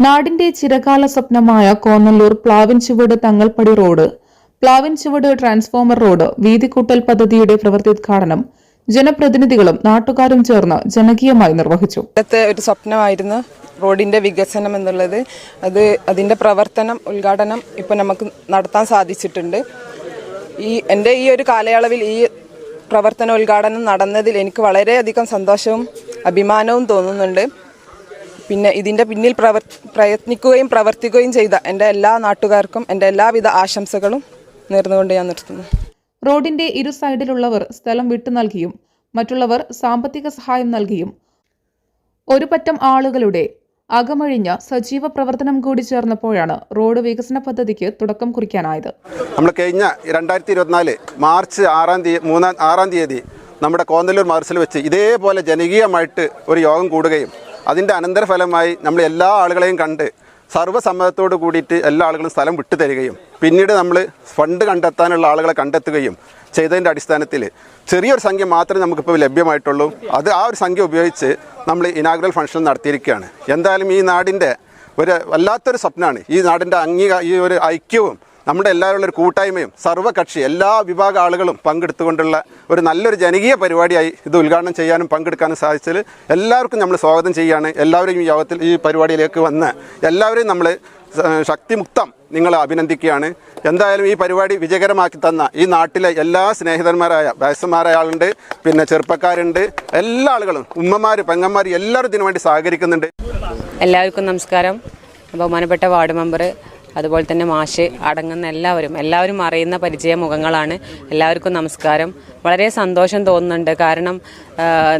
നാടിന്റെ ചിരകാല സ്വപ്നമായ കോന്നല്ലൂർ പ്ലാവിൻ ചുവട് തങ്ങൾപ്പടി റോഡ്. പ്ലാവിൻ ചുവട് ട്രാൻസ്ഫോമർ റോഡ് വീതിക്കൂട്ടൽ പദ്ധതിയുടെ പ്രവൃത്തിദ്ഘാടനം ജനപ്രതിനിധികളും നാട്ടുകാരും ചേർന്ന് ജനകീയമായി നിർവഹിച്ചു. ഒരു സ്വപ്നമായിരുന്നു. റോഡിന്റെ വികസനം എന്നുള്ളത് അത് അതിന്റെ പ്രവർത്തനം ഉദ്ഘാടനം ഇപ്പോൾ നമുക്ക് നടത്താൻ സാധിച്ചിട്ടുണ്ട്. ഈ എന്റെ ഈ ഒരു കാലയളവിൽ ഈ പ്രവർത്തന ഉദ്ഘാടനം നടന്നതിൽ എനിക്ക് വളരെയധികം സന്തോഷവും അഭിമാനവും തോന്നുന്നുണ്ട്. പിന്നെ ഇതിന്റെ പിന്നിൽ പ്രവർ പ്രയത്നിക്കുകയും പ്രവർത്തിക്കുകയും ചെയ്ത എന്റെ എല്ലാ നാട്ടുകാർക്കും എന്റെ എല്ലാവിധ ആശംസകളും നേർന്നുകൊണ്ട് ഞാൻ നിർത്തുന്നു. റോഡിന്റെ ഇരു സൈഡിലുള്ളവർ സ്ഥലം വിട്ടു നൽകിയും മറ്റുള്ളവർ സാമ്പത്തിക സഹായം നൽകിയും ഒരു പറ്റം ആളുകളുടെ അകമഴിഞ്ഞ സജീവ പ്രവർത്തനം കൂടി ചേർന്നപ്പോഴാണ് റോഡ് വികസന പദ്ധതിക്ക് തുടക്കം കുറിക്കാനായത്. നമ്മൾ കഴിഞ്ഞ രണ്ടായിരത്തി ഇരുപത്തിനാല് മാർച്ച് ആറാം തീയതി മൂന്നാം ആറാം തീയതി നമ്മുടെ കോന്നല്ലൂർ മാർസിൽ വെച്ച് ഇതേപോലെ ജനകീയമായിട്ട് ഒരു യോഗം കൂടുകയും അതിന്റെ അനന്തരഫലമായി നമ്മൾ എല്ലാ ആളുകളെയും കണ്ട് സർവസമ്മതത്തോട് കൂടിയിട്ട് എല്ലാ ആളുകളും സ്ഥലം വിട്ടു തരികയും പിന്നീട് നമ്മൾ ഫണ്ട് കണ്ടെത്താനുള്ള ആളുകളെ കണ്ടെത്തുകയും ചെയ്തതിന്റെ അടിസ്ഥാനത്തിൽ ചെറിയൊരു സംഖ്യ മാത്രമേ നമുക്കിപ്പോൾ ലഭ്യമായിട്ടുള്ളൂ. അത് ആ ഒരു സംഖ്യ ഉപയോഗിച്ച് നമ്മൾ ഇനാഗ്രൽ ഫംഗ്ഷൻ നടത്തിയിരിക്കുകയാണ്. എന്തായാലും ഈ നാടിന്റെ ഒരു വല്ലാത്തൊരു സ്വപ്നമാണ് ഈ നാടിന്റെ അംഗീകാര ഈ ഒരു ഐക്യവും നമ്മുടെ എല്ലാവരുള്ള ഒരു കൂട്ടായ്മയും സർവകക്ഷി എല്ലാ വിഭാഗ ആളുകളും പങ്കെടുത്തുകൊണ്ടുള്ള ഒരു നല്ലൊരു ജനകീയ പരിപാടിയായി ഇത് ഉദ്ഘാടനം ചെയ്യാനും പങ്കെടുക്കാനും സാധിച്ചതിൽ എല്ലാവർക്കും നമ്മൾ സ്വാഗതം ചെയ്യുകയാണ്. എല്ലാവരെയും ഈ യോഗത്തിൽ ഈ പരിപാടിയിലേക്ക് വന്ന് എല്ലാവരെയും നമ്മൾ ശക്തിമുക്തം നിങ്ങളെ അഭിനന്ദിക്കുകയാണ്. എന്തായാലും ഈ പരിപാടി വിജയകരമാക്കി തന്ന ഈ നാട്ടിലെ എല്ലാ സ്നേഹിതന്മാരായ വയസ്സന്മാരായ ആളുണ്ട് പിന്നെ ചെറുപ്പക്കാരുണ്ട് എല്ലാ ആളുകളും ഉമ്മമാർ പെങ്ങന്മാർ എല്ലാവരും ഇതിനു വേണ്ടി സഹകരിക്കുന്നുണ്ട്. എല്ലാവർക്കും നമസ്കാരം. ബഹുമാനപ്പെട്ട വാർഡ് മെമ്പർ അതുപോലെ തന്നെ മാഷ് അടങ്ങുന്ന എല്ലാവരും എല്ലാവരും അറിയുന്ന പരിചയ മുഖങ്ങളാണ് എല്ലാവർക്കും നമസ്കാരം. വളരെ സന്തോഷം തോന്നുന്നുണ്ട്. കാരണം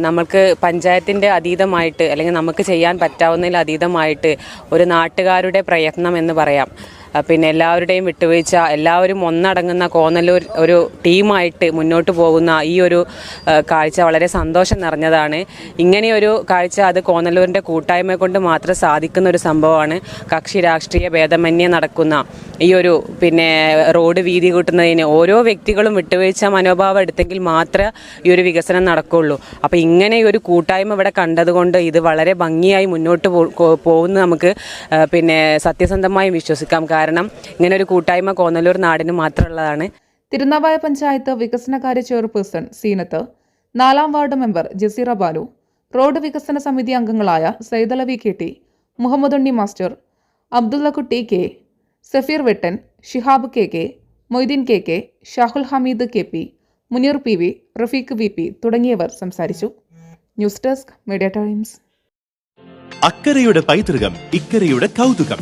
നമ്മൾക്ക് പഞ്ചായത്തിന്റെ അതീതമായിട്ട് അല്ലെങ്കിൽ നമുക്ക് ചെയ്യാൻ പറ്റാവുന്നതിൽ അതീതമായിട്ട് ഒരു നാട്ടുകാരുടെ പ്രയത്നം എന്ന് പറയാം. പിന്നെ എല്ലാവരുടെയും വിട്ടുവീഴ്ച എല്ലാവരും ഒന്നടങ്ങുന്ന കോന്നല്ലൂർ ഒരു ടീമായിട്ട് മുന്നോട്ട് പോകുന്ന ഈ ഒരു കാഴ്ച വളരെ സന്തോഷം നിറഞ്ഞതാണ്. ഇങ്ങനെയൊരു കാഴ്ച അത് കോന്നല്ലൂരിന്റെ കൂട്ടായ്മ കൊണ്ട് മാത്രം സാധിക്കുന്ന ഒരു സംഭവമാണ്. കക്ഷി രാഷ്ട്രീയ ഭേദമന്യേ നടക്കുന്ന ഈ ഒരു പിന്നെ റോഡ് വീതി കൂട്ടുന്നതിന് ഓരോ വ്യക്തികളും വിട്ടുവീഴ്ച മനോഭാവം എടുത്തെങ്കിൽ മാത്രമേ ഈ ഒരു വികസനം നടക്കുള്ളൂ. അപ്പോൾ ഇങ്ങനെ ഒരു കൂട്ടായ്മ ഇവിടെ കണ്ടതുകൊണ്ട് ഇത് വളരെ ഭംഗിയായി മുന്നോട്ട് പോകുന്ന നമുക്ക് പിന്നെ സത്യസന്ധമായും വിശ്വസിക്കാം. കാരണം ഇങ്ങനെ ഒരു കൂട്ടായ്മ കോന്നല്ലൂർ നാടിന് മാത്രമുള്ളതാണ്. തിരുനാവായ പഞ്ചായത്ത് വികസനകാര്യ ചെയർപേഴ്സൺ സീനത്ത് നാലാം ward member Jaseera Balu road വികസന സമിതി അംഗങ്ങളായ Saidalavi K T Muhammed Unni master Abdullakutty K Safeer Vettan Shihab K K Moideen K K Shahul Hameed K P Muneer P V Rafeeq V P തുടങ്ങിയവർ സംസാരിച്ചു. News desk media times. അക്കരയുടെ പൈതൃകം ഇക്കരയുടെ കൗതുകം.